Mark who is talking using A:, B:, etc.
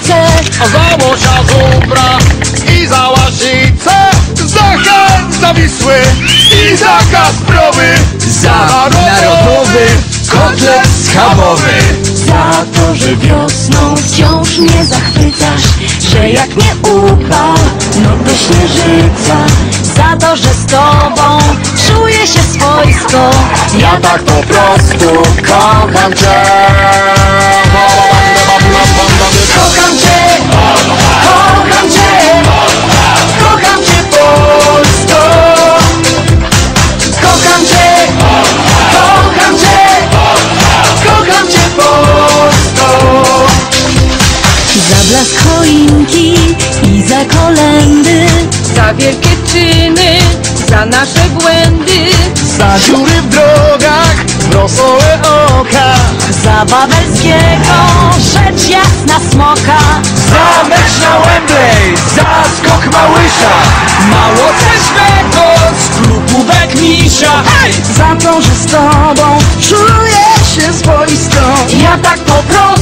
A: za Mosia Zubra i za Łasicę, za Chen, za Wisły i za Kasprowy,
B: Za narodowy kotlet schabowy.
C: Za to, że wiosną wciąż mnie zachwycasz Że jak nie upał, no to śnieżyca. Za to, że z tobą czuję się swojsko. Ja tak po prostu kocham cię choinki i za kolendy.
D: Za wielkie czyny, za nasze błędy.
A: Za dziury w drogach, rosołe oka.
C: Za Wawelskiego rzecz jasna smoka.
B: Za mecz na Wembley, za skok Małysza. Mało ceźnego z klubówek Misza Hej!
C: Za to, że z tobą czuję się swojsko Ja tak po prostu